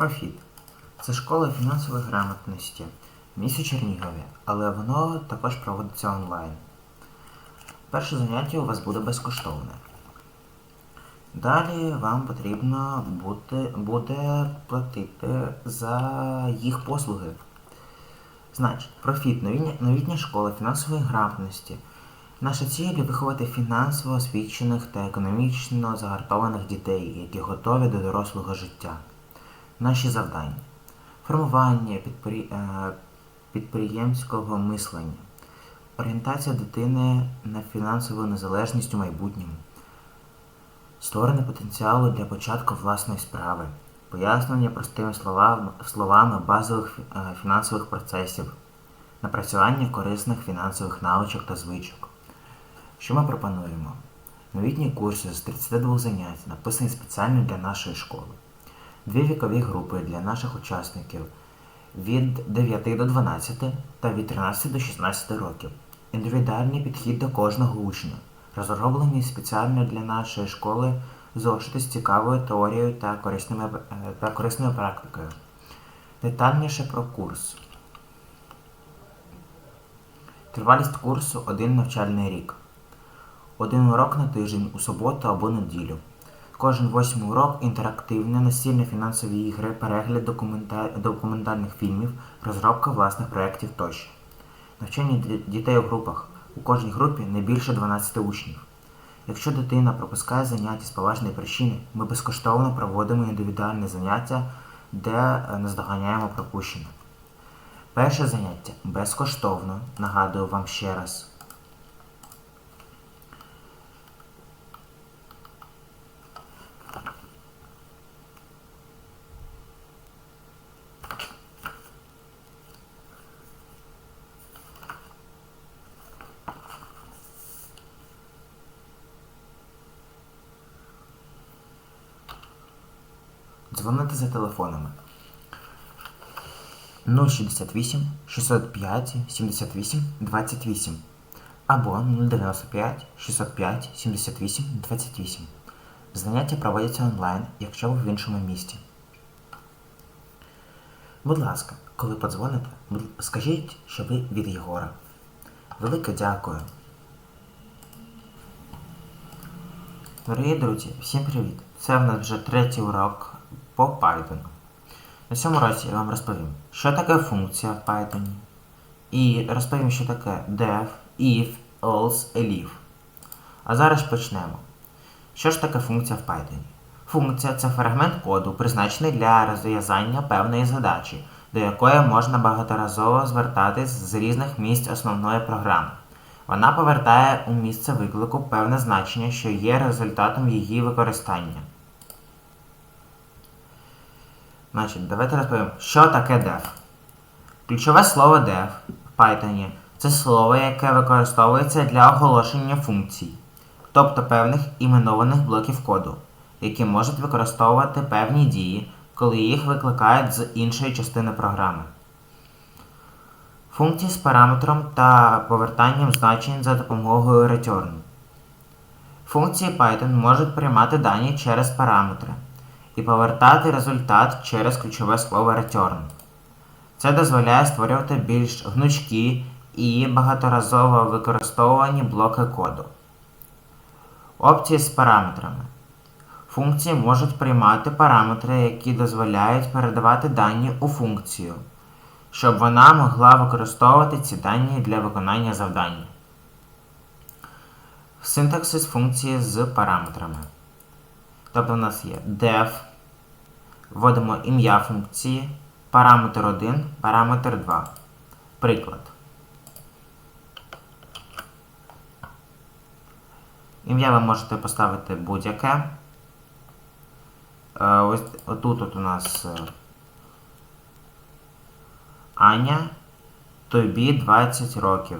Профіт. Це школа фінансової грамотності в місті Чернігові, але воно також проводиться онлайн. Перше заняття у вас буде безкоштовне. Далі вам потрібно бути, буде платити за їх послуги. Значить, профіт новітня, новітня школа фінансової грамотності. Наша ціль виховати фінансово освічених та економічно загартованих дітей, які готові до дорослого життя. Наші завдання: формування е, підприємського мислення, орієнтація дитини на фінансову незалежність у майбутньому, створення потенціалу для початку власної справи, пояснення простими словами, словами базових е, фінансових процесів, напрацювання корисних фінансових навичок та звичок. Що ми пропонуємо? Новітні курси з 32 занять, написані спеціально для нашої школи. Дві вікові групи для наших учасників від 9 до 12 та від 13 до 16 років. Індивідуальний підхід до кожного учня, розроблені спеціально для нашої школи зошити з цікавою теорією та корисними, е, та корисною практикою. Детальніше про курс. Тривалість курсу один навчальний рік. Один урок на тиждень у суботу або неділю. Кожен восьмий урок інтерактивне, настільне фінансові ігри, перегляд документа... документальних фільмів, розробка власних проєктів тощо. Навчання дітей у групах. У кожній групі не більше 12 учнів. Якщо дитина пропускає заняття з поважної причини, ми безкоштовно проводимо індивідуальні заняття, де е, наздоганяємо пропущене. Перше заняття безкоштовно, нагадую вам ще раз. Дзвонити за телефонами 068 605 78 28 або 095 605 78 28. Заняття проводяться онлайн, якщо ви в іншому місті. Будь ласка, коли подзвоните, скажіть, що ви від Єгора. Велике дякую. Дорогі друзі, всім привіт! Це в нас вже третій урок по Python. На цьому році я вам розповім, що таке функція в Python, і розповім, що таке def, if, else, elif. А зараз почнемо. Що ж таке функція в Python? Функція це фрагмент коду, призначений для розв'язання певної задачі, до якої можна багаторазово звертатись з різних місць основної програми. Вона повертає у місце виклику певне значення, що є результатом її використання. Значить, давайте розповім, що таке def. Ключове слово def в Python це слово, яке використовується для оголошення функцій, тобто певних іменованих блоків коду, які можуть використовувати певні дії, коли їх викликають з іншої частини програми. Функції з параметром та повертанням значень за допомогою return. Функції Python можуть приймати дані через параметри і повертати результат через ключове слово return. Це дозволяє створювати більш гнучкі і багаторазово використовувані блоки коду. Опції з параметрами. Функції можуть приймати параметри, які дозволяють передавати дані у функцію, щоб вона могла використовувати ці дані для виконання завдання. Синтаксис функції з параметрами. Тобто у нас є def, вводимо ім'я функції, параметр 1, параметр 2. Приклад. Ім'я ви можете поставити будь-яке. Е, Ось отут от у нас е, Аня, тобі 20 років.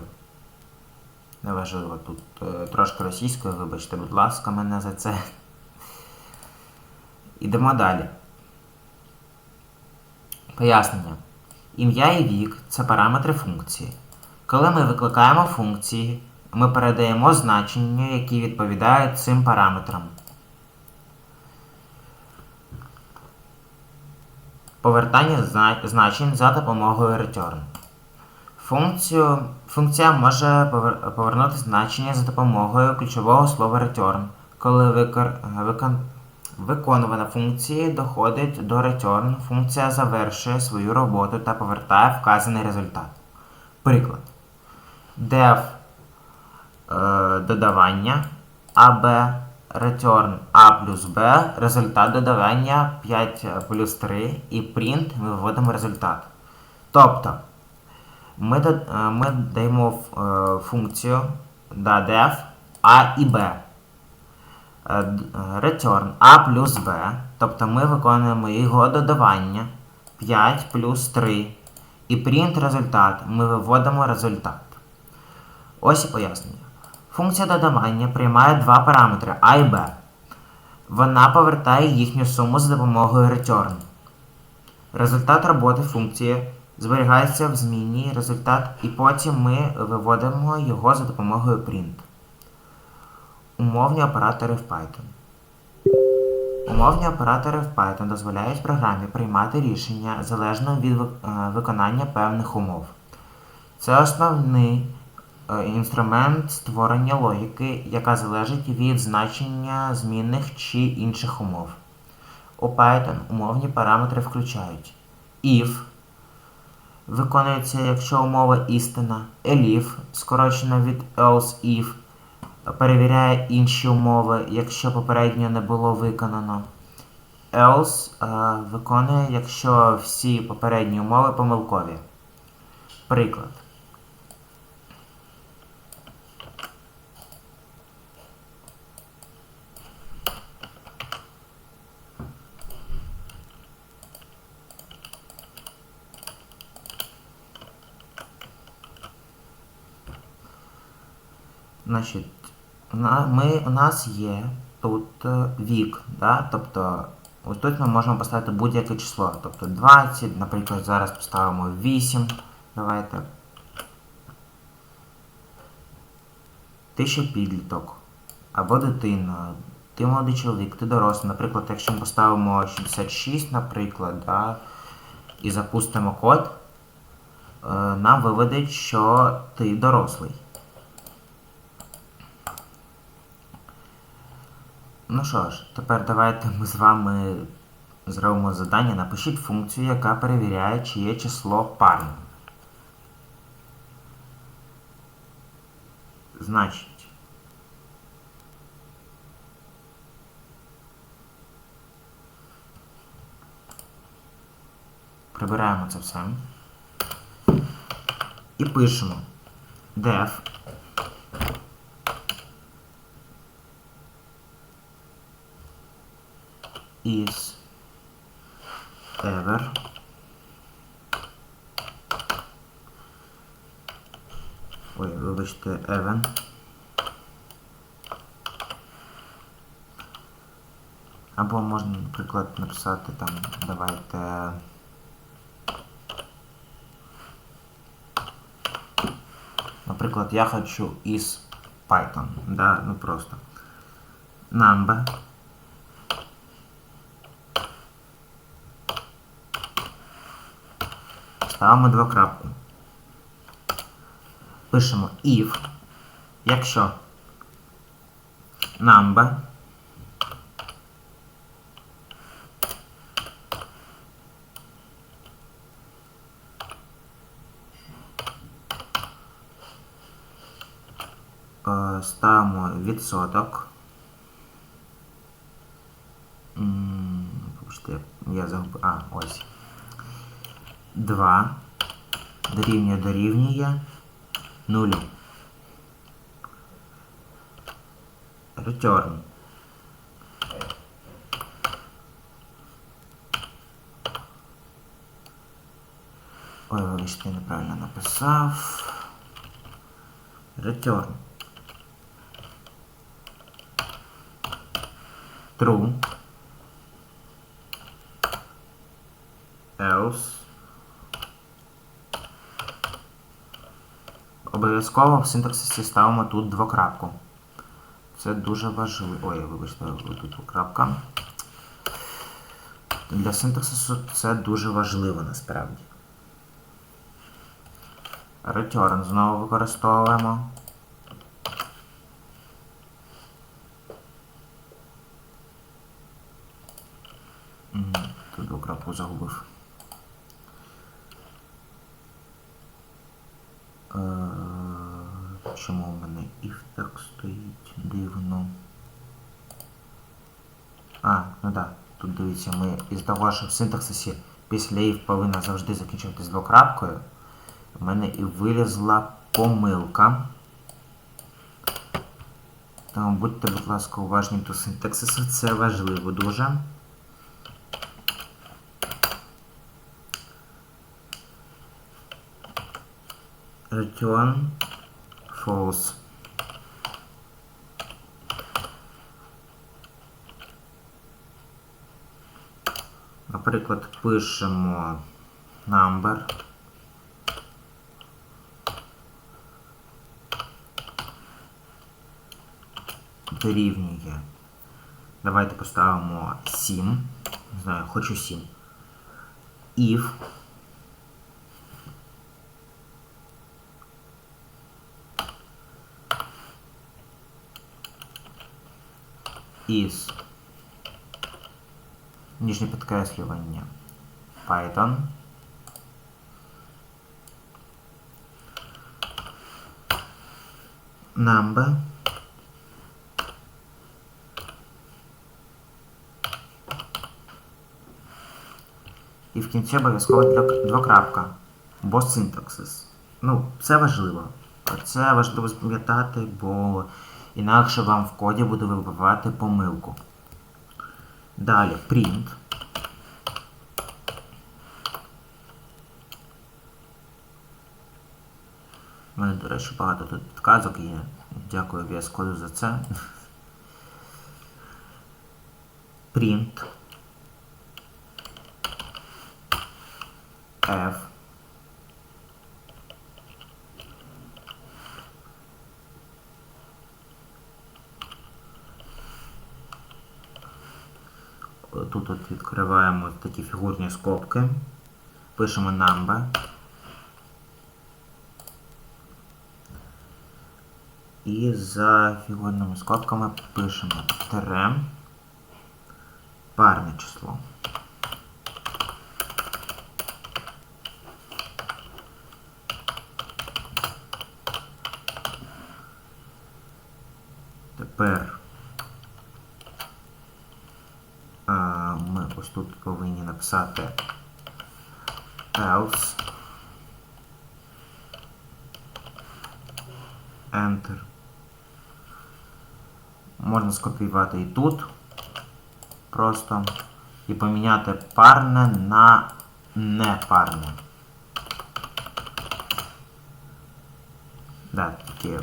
Неважливо, тут е, трошки російською, вибачте, будь ласка, мене за це. Ідемо далі. Пояснення. Ім'я і вік це параметри функції. Коли ми викликаємо функції, ми передаємо значення, які відповідають цим параметрам. повертання значень за допомогою return. Функцію, функція може повернути значення за допомогою ключового слова return, коли викор, викон, виконувана функція доходить до return, функція завершує свою роботу та повертає вказаний результат. Приклад. def е, додавання AB return A плюс B, результат додавання 5 плюс 3 і print ми виводимо результат. Тобто ми, е, ми даємо е, функцію да, def A і B. Е, е, Return A плюс B, тобто ми виконуємо його додавання 5 плюс 3 і print результат. Ми виводимо результат. Ось пояснення. Функція додавання приймає два параметри А і Б. Вона повертає їхню суму за допомогою return. Результат роботи функції зберігається в змінній результат, і потім ми виводимо його за допомогою print. Умовні оператори в Python. Умовні оператори в Python дозволяють програмі приймати рішення залежно від е, виконання певних умов. Це основний е, інструмент створення логіки, яка залежить від значення змінних чи інших умов. У Python умовні параметри включають if виконується, якщо умова істина, elif, скорочено від else if, перевіряє інші умови, якщо попередньо не було виконано. Else е, виконує, якщо всі попередні умови помилкові. Приклад. Значить, ми, у нас є тут е, вік, да? тобто ось тут ми можемо поставити будь-яке число. Тобто 20, наприклад, зараз поставимо 8. Давайте. Ти ще підліток. Або дитина. Ти молодий чоловік, ти дорослий. Наприклад, якщо ми поставимо 66, наприклад, да, і запустимо код, е, нам виведуть, що ти дорослий. Ну що ж, тепер давайте ми з вами зробимо завдання. Напишіть функцію, яка перевіряє, чи є число парне. Значить. Прибираємо це все. І пишемо def is ever Ой, вибачте, even Або можна, наприклад, написати там, давайте. Наприклад, я хочу із Python, да, ну просто. Number Ставимо двокрапку. Пишемо if, якщо number е, ставимо відсоток. Вибачте, я загубив. А, ось. 2 дорівнює дорівнює 0. Return. Ой, вибачте, я неправильно написав. Return. True. Else. Обов'язково в синтаксисі ставимо тут двокрапку. Це дуже важливо. Ой, вибачте, тут крапка. для синтаксису це дуже важливо насправді. Return знову використовуємо. Тут двокрапку загубив. Чому в мене if так стоїть дивно? А, ну да. Тут дивіться, ми із що в синтаксисі після if повинна завжди закінчуватись двокрапкою. У мене і вилізла помилка. Тому будьте, будь ласка, уважні до синтаксису, це важливо дуже. Return false. Наприклад, пишемо number. Дорівнює. Давайте поставимо 7. Не знаю, хочу 7. If is нижнє підкреслювання Python number і в кінці обов'язково двок- двокрапка, бо синтаксис. Ну, це важливо. Це важливо запам'ятати, бо інакше вам в коді буде вибивати помилку. Далі print. У мене, до речі, багато тут підказок є. Дякую VS Code за це. Print. F. Тут от відкриваємо такі фігурні скобки. Пишемо number. І за фігурними скобками пишемо тире парне число. Тепер а, ми ось тут повинні else Enter. Можна скопіювати і тут просто і поміняти парне на непарне. Да, такі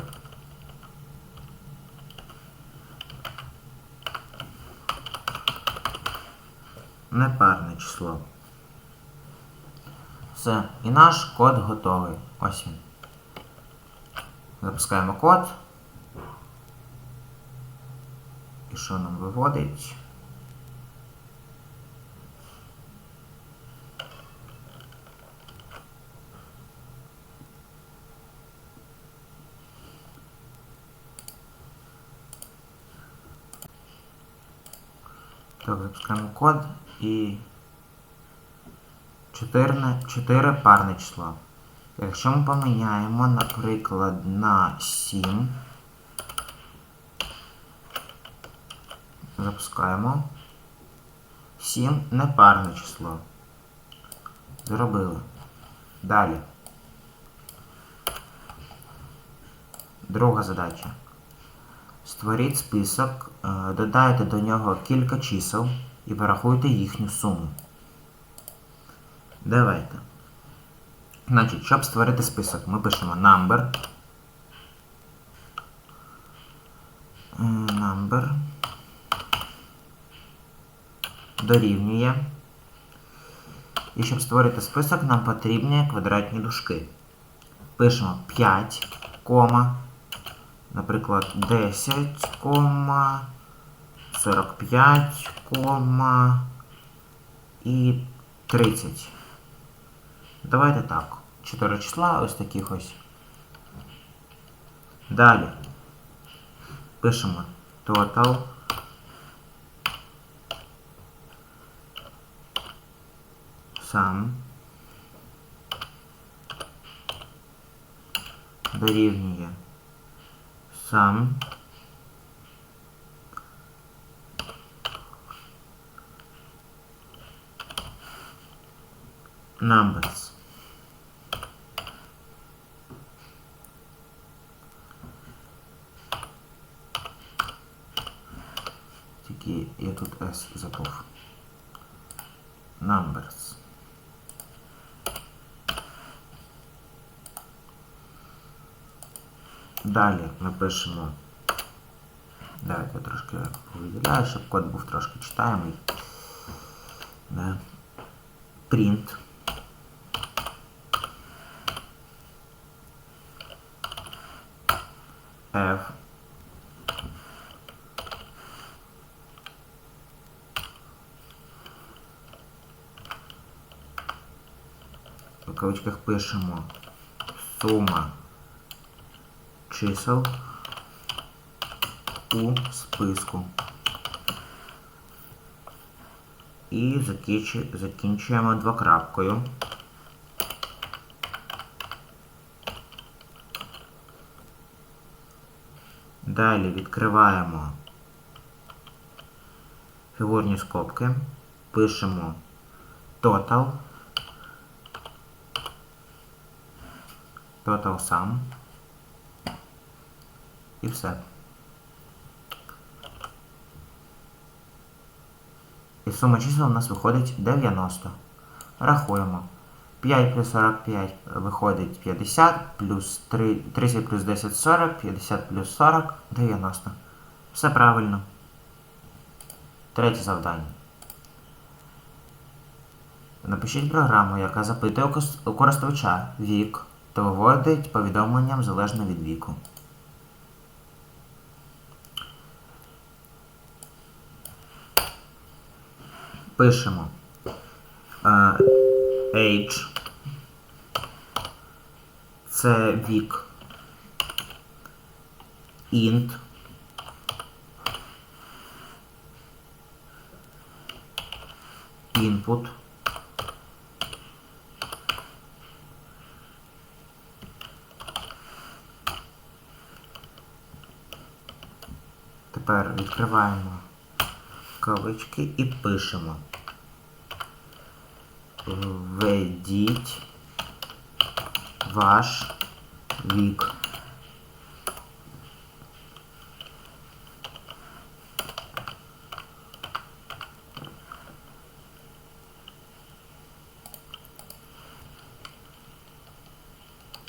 непарне число. Все, і наш код готовий. Ось він. Запускаємо код. І що нам виводить? Так, запускаємо код і 4, 4 парне число. Якщо ми поміняємо, наприклад, на 7, запускаємо. 7 непарне число. Зробили. Далі. Друга задача. Створіть список, е, додайте до нього кілька чисел і порахуйте їхню суму. Давайте. Значить, щоб створити список, ми пишемо number. Number. Дорівнює. І щоб створити список, нам потрібні квадратні дужки. Пишемо 5, кома, наприклад, 10, кома, 45, кома і 30. Давайте так. 4 числа ось таких ось. Далі. Пишемо total. Sum. Дорівнює sum. Numbers. Тільки я тут S забув. Numbers. Далі ми пишемо. Давайте я трошки повіділяю, щоб код був трошки читаємий. Да. Print. F. В кавичках пишемо сума чисел у списку. І закінчуємо двокрапкою. Далі відкриваємо фігурні скобки, пишемо total, total sum і все. І сума чисел у нас виходить 90. Рахуємо. 5 плюс 45 виходить 50, плюс 3, 30 плюс 10 40, 50 плюс 40 90. Все правильно. Третє завдання. Напишіть програму, яка запитує у користувача вік та виводить повідомленням залежно від віку. Пишемо е, age. Це вік. Int. Input. Тепер відкриваємо кавички і пишемо. Введіть ваш вік.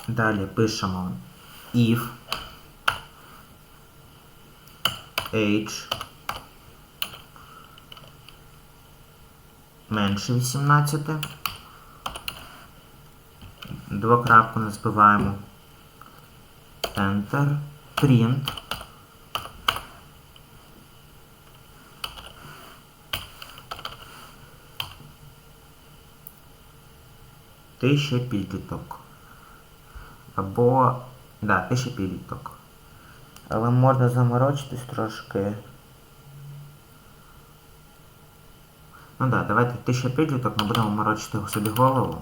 Далі пишемо if age менше 18. Двокрапку не збиваємо. Enter. Print. Тисяча підліток. Або. Да, тисяча підліток. Але можна заморочитись трошки. Ну да, давайте тисяча підліток, ми будемо морочити собі голову.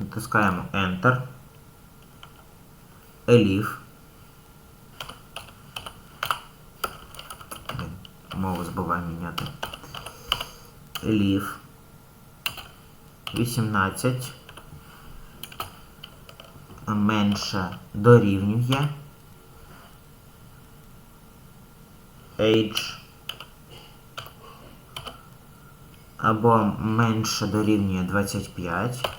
Натискаємо Enter. Elif. Блін, Мову забуваю міняти. Elif. 18. Менше дорівнює. Age. Або менше дорівнює 25.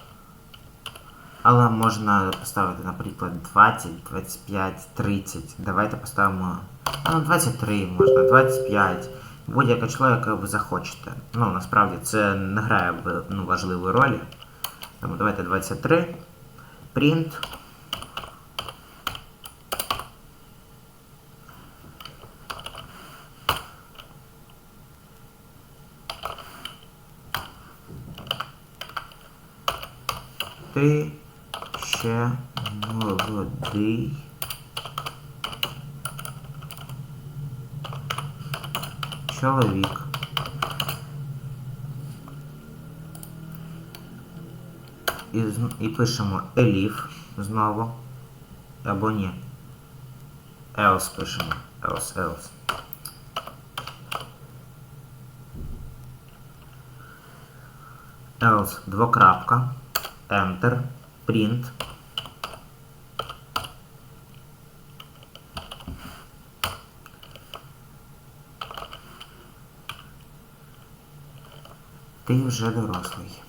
Але можна поставити, наприклад, 20, 25, 30. Давайте поставимо. Ну, 23 можна, 25. Будь-яке число, яке ви захочете. Ну, насправді це не грає ну, важливої ролі. Тому давайте 23 print. Ти ще молодий. Чоловік. І, і пишемо еліф знову. Або ні. Else пишемо. Else, else. Else, двокрапка, Enter, Print. Ти вже дорослий.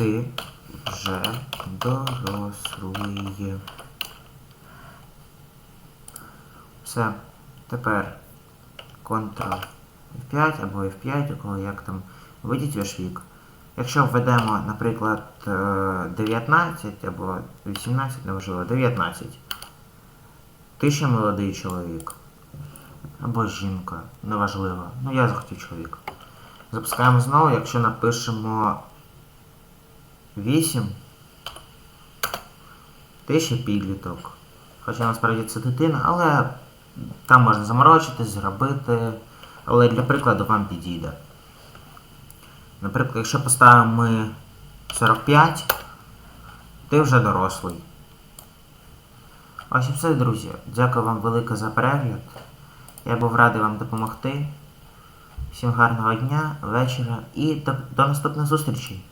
Ти вже дорослий. Все. Тепер Ctrl F5 або F5, у як там. Введіть ваш вік. Якщо введемо, наприклад, е, 19 або 18, неважливо, 19. Ти ще молодий чоловік. Або жінка, неважливо. Ну я захотів чоловік. Запускаємо знову, якщо напишемо 8. Ти підліток. Хоча насправді це дитина, але там можна заморочитись, зробити. Але для прикладу вам підійде. Наприклад, якщо поставимо ми 45, ти вже дорослий. Ось і все, друзі. Дякую вам велике за перегляд. Я був радий вам допомогти. Всім гарного дня, вечора і до, до наступних зустрічей.